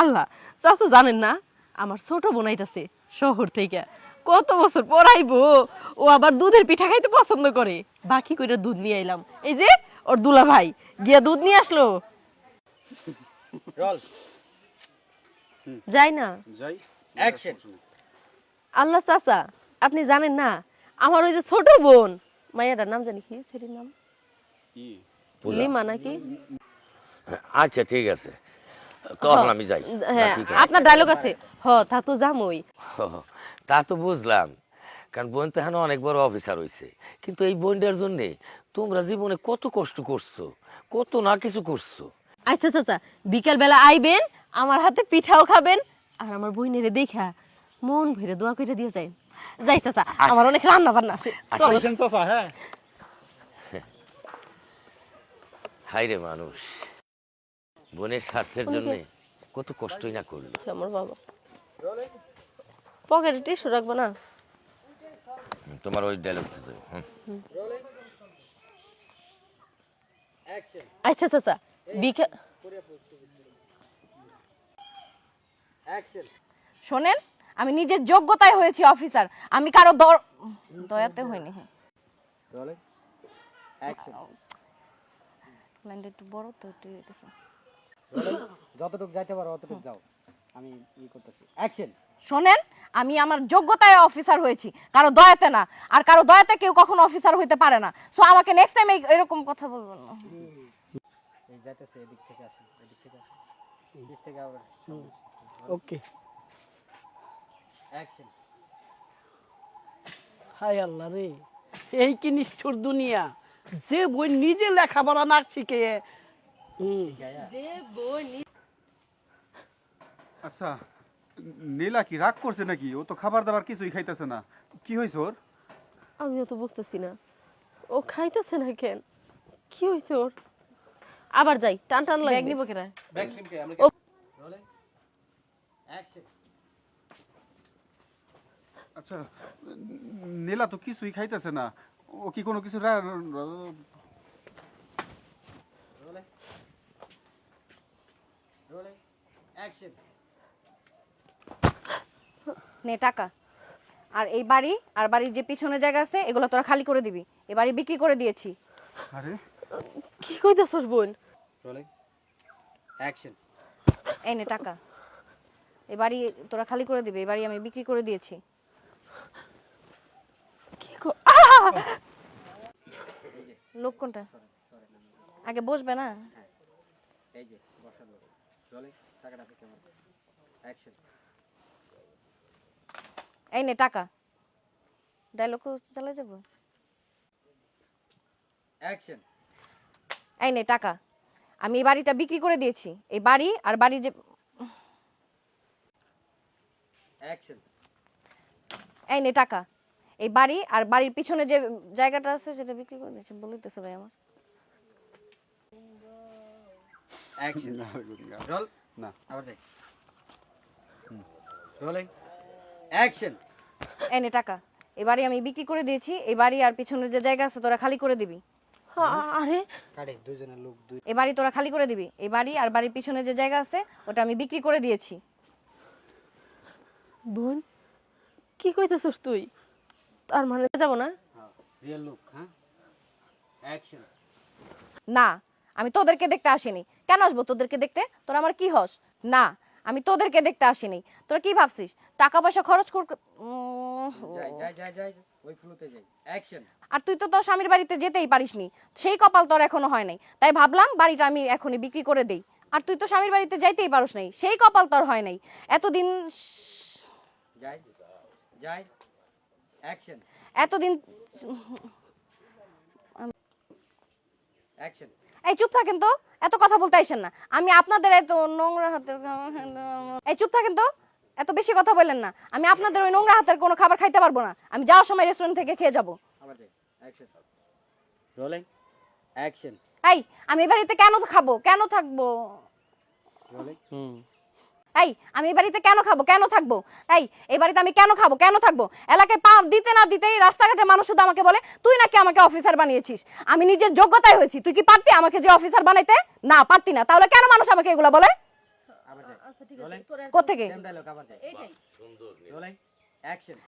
আল্লাহ চাচা জানেন না আমার ছোট বোনাইতাছে শহর থেকে। কত বছর পড়াইবো ও আবার দুধের পিঠা খাইতে পছন্দ করে। বাকি করে দুধ নিয়ে এলাম এই যে ওর দুলা ভাই গিয়া দুধ নিয়ে আসলো। যাই না। আল্লাহ চাচা আপনি জানেন না আমার ওই যে ছোট বোন মাইয়াটার নাম জানি কি ছেলের নাম? লিমা নাকি? আচ্ছা ঠিক আছে। তখন আমি যাই? হ্যাঁ আপনার ডায়লগ আছে। হ তা তো যামই তা তো বুঝলাম। কারণ বোন তো এখানে অনেক বড় অফিসার হয়েছে কিন্তু এই বোনটার জন্যে তোমরা জীবনে কত কষ্ট করছ? কত না কিছু করছ? আচ্ছা চাচা বিকাল বেলা আইবেন আমার হাতে পিঠাও খাবেন আর আমার বইনেরে দেখা। মন ভরে দোয়া করে দিয়ে যাই। যাই চাচা আমার অনেক রান্না বান্না আছে চাচা হ্যাঁ। হাই রে মানুষ। বোনের স্বার্থের জন্য কত কষ্টই না করল। আচ্ছা, আমার বাবা। পকেটে টিস্যু রাখব না? তোমার ওই ডায়লগ অ্যাকশন আচ্ছা চাচা বিকাল অ্যাকশন শোনেন আমি নিজের যোগ্যতায় হয়েছি অফিসার। আমি কারও দর দয়াতে হইনি অ্যাকশন লাইনটা একটু বড় তো একটু রলে যতটুকু যাইতে পারো অতটুকু যাও। আমি ই করতেছি। অ্যাকশন শোনেন আমি আমার যোগ্যতায় অফিসার হয়েছি। কারও দয়াতে না। আর কারও দয়াতে কেউ কখনো অফিসার হইতে পারে না। সো আমাকে নেক্সট টাইম এরকম কথা বলবেন না। এই যাইতেছে এদিক থেকে আসুন এদিক থেকে আসুন। নিচ থেকে আবার ওকে অ্যাকশন হাই আল্লাহ রে এই কি নিষ্ঠুর দুনিয়া। যে বই নিজে লেখাপড়া না শিখে আচ্ছা নীলা কি রাগ করছে নাকি? ও তো খাবার দাবার কিছুই খাইতেছে না। কি হয়েছে ওর? আমিও তো বুঝতেছি না। ও খাইতেছে না কেন? কি হয়েছে ওর? আবার যাই টান টান ব্যাগ নিব কেরা ব্যাক টিমকে আমরা অ্যাকশন আচ্ছা নীলা তো কিছুই খাইতেছে না। ও কি কোনো কিছু রা- রলে? রলে অ্যাকশন নে টাকা। আর এই বাড়ি আর বাড়ির যে পিছনে জায়গা আছে এগুলো তোরা খালি করে দিবি। এই বাড়ি বিক্রি করে দিয়েছি। আরে। কি কইতাছস বোন? রলে অ্যাকশন এই নে টাকা। এই বাড়ি তোরা খালি করে দিবি এই বাড়ি আমি বিক্রি করে দিয়েছি। কি কো লোক কোনটা? আগে বসবে না? এই যে বসার লোক। রলে টাকাটা থেকে অ্যাকশন এই নে টাকা। ডায়লগ চালা যাব? অ্যাকশন এই নে টাকা। আমি এই বাড়িটা বিক্রি করে দিয়েছি। এই বাড়ি আর বাড়ি যে অ্যাকশন এই নে টাকা। এই বাড়ি আর বাড়ির পিছনে যে জায়গাটা আছে সেটা বিক্রি করে দিয়েছি। বলিতেছে ভাই আমার। অ্যাকশন রোল না। আবার যাই রোলিং অ্যাকশন এই টাকা। এই বাড়ি আমি বিক্রি করে দিয়েছি এই বাড়ি আর পিছনের যে জায়গা আছে তোরা খালি করে দিবি। আরে। কাটে দুজনের লোক দুই এই তোরা খালি করে দিবি। এই বাড়ি আর বাড়ির পিছনে যে জায়গা আছে ওটা আমি বিক্রি করে দিয়েছি। বোন কি কইতাছস তুই? তার মানে যাব না? রিয়েল লুক হ্যাঁ? অ্যাকশন না আমি তোদেরকে দেখতে আসিনি। কেন আসব তোদেরকে দেখতে? তোরা আমার কি হস? না আমি তোদেরকে দেখতে আসিনি। তোরা কি ভাবছিস? টাকা পয়সা খরচ কর আর তুই তো তোর স্বামীর বাড়িতে যেতেই পারিসনি। সেই কপাল তোর এখনও হয় নাই। তাই ভাবলাম বাড়িটা আমি এখনই বিক্রি করে দেই। আর তুই তো স্বামীর বাড়িতে যাইতেই পারস নাই। সেই কপাল তোর হয় নাই। এতদিন এতদিন অ্যাকশন এই চুপ থাকেন তো এত কথা বলতে আইসেন না। আমি আপনাদের এত নোংরা হাতের এই চুপ থাকেন তো এত বেশি কথা বলেন না। আমি আপনাদের ওই নোংরা হাতের কোনো খাবার খাইতে পারব না। আমি যাওয়ার সময় রেস্টুরেন্ট থেকে খেয়ে যাব। আবার যাই অ্যাকশন রোলিং অ্যাকশন এই আমি এবার বাড়িতে কেন খাব? কেন থাকব? রোলিং এই আমি এই বাড়িতে কেন খাব? কেন থাকব? এই এই বাড়িতে আমি কেন খাব? কেন থাকব? এলাকায় পা দিতে না দিতেই রাস্তাঘাটে মানুষ শুধু আমাকে বলে তুই নাকি আমাকে অফিসার বানিয়েছিস? আমি নিজের যোগ্যতায় হয়েছি। তুই কি পারতি আমাকে যে অফিসার বানাইতে? না পারতি না। তাহলে কেন মানুষ আমাকে এগুলো বলে? আবার